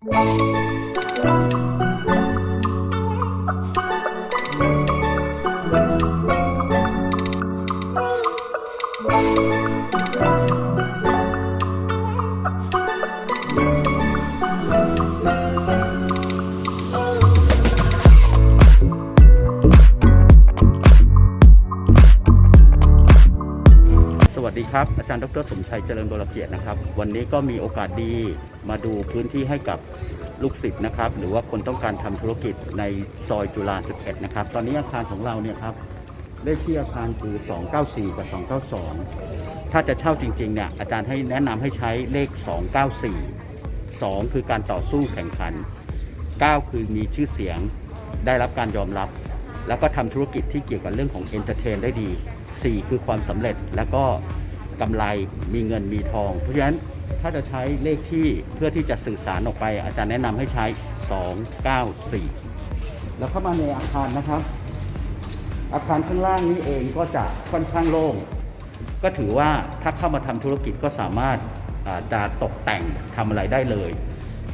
สวัสดีครับ อาจารย์ดรสมชัยเจริญบรเกียรตินะครับ วันนี้ก็มีโอกาสดี มาดูพื้นที่ให้กับลูกศิษย์นะครับ หรือว่าคนต้องการทำธุรกิจในซอยจุฬา11 นะครับ ตอนนี้อาคารของเราเนี่ยครับได้ที่อาคารคือ 294 กับ 292 ถ้าจะเช่าจริงๆเนี่ยอาจารย์ให้แนะนำให้ใช้เลข 294 2 คือการต่อสู้แข่งขัน 9 คือมีชื่อเสียงได้รับการยอมรับ แล้วก็ทำธุรกิจที่เกี่ยวกับเรื่องของเอนเตอร์เทนได้ดี 4 คือความสำเร็จแล้วก็กำไรมีเงินมีทอง เพราะฉะนั้น ถ้าจะใช้เลขที่เพื่อที่จะสื่อสารออกไป อาจารย์แนะนำให้ใช้ 294 แล้วเข้ามาในอาคารนะครับ อาคารข้างล่างนี้เองก็จะค่อนข้างโล่ง ก็ถือว่าถ้าเข้ามาทำธุรกิจก็สามารถอ่าจะตกแต่งทำอะไรได้เลย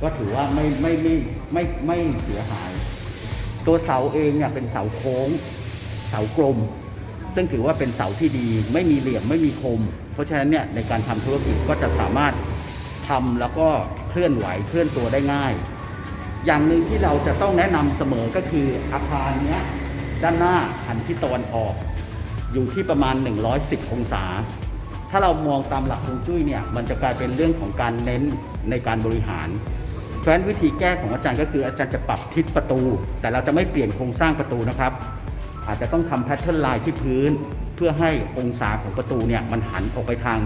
ก็ถือว่าไม่ไม่ไม่ไม่ไม่เสียหาย ตัวเสาเองเนี่ยเป็นเสาโค้ง เสากลม ซึ่งถือว่าเป็นเสาที่ดี ไม่มีเหลี่ยมไม่มีคม เพราะฉะนั้นเนี่ยในการทำธุรกิจก็จะสามารถทำแล้วก็เคลื่อนไหวเคลื่อนตัวได้ง่าย อย่างหนึ่งที่เราจะต้องแนะนำเสมอก็คืออาคารเนี้ยด้านหน้าหันทิศตะวันออก อยู่ที่ประมาณ 110 องศา ถ้าเรามองตามหลักฮวงจุ้ยเนี่ยมันจะกลายเป็นเรื่องของการเน้นในการบริหารเพราะฉะนั้นวิธีแก้ของอาจารย์ก็คืออาจารย์จะปรับทิศประตู แต่เราจะไม่เปลี่ยนโครงสร้างประตูนะครับ อาจจะต้องทำแพทเทิร์นไลน์ที่พื้น เพื่อให้องศาของประตูเนี่ยมันหันออกไปทาง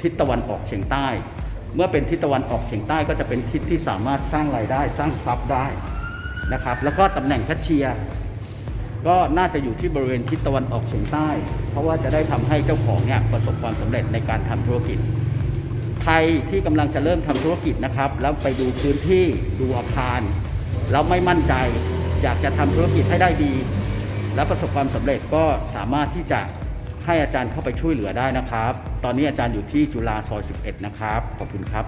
ทิศตะวันออกเฉียงใต้ เมื่อเป็นทิศตะวันออกเฉียงใต้ก็จะเป็นทิศที่สามารถสร้างรายได้สร้างทรัพย์ได้นะครับ แล้วก็ตำแหน่งแคชเชียร์ก็น่าจะอยู่ที่บริเวณทิศตะวันออกเฉียงใต้ เพราะว่าจะได้ทำให้เจ้าของเนี่ยประสบความสำเร็จในการทำธุรกิจ ใครที่กำลังจะเริ่มทำธุรกิจนะครับ แล้วไปดูพื้นที่ดูอาคาร แล้วไม่มั่นใจ อยากจะทำธุรกิจให้ได้ดี และประสบความสำเร็จก็สามารถที่จะให้อาจารย์เข้าไปช่วยเหลือได้นะครับ ตอนนี้อาจารย์อยู่ที่จุฬาซอย 11 นะครับ ขอบคุณครับ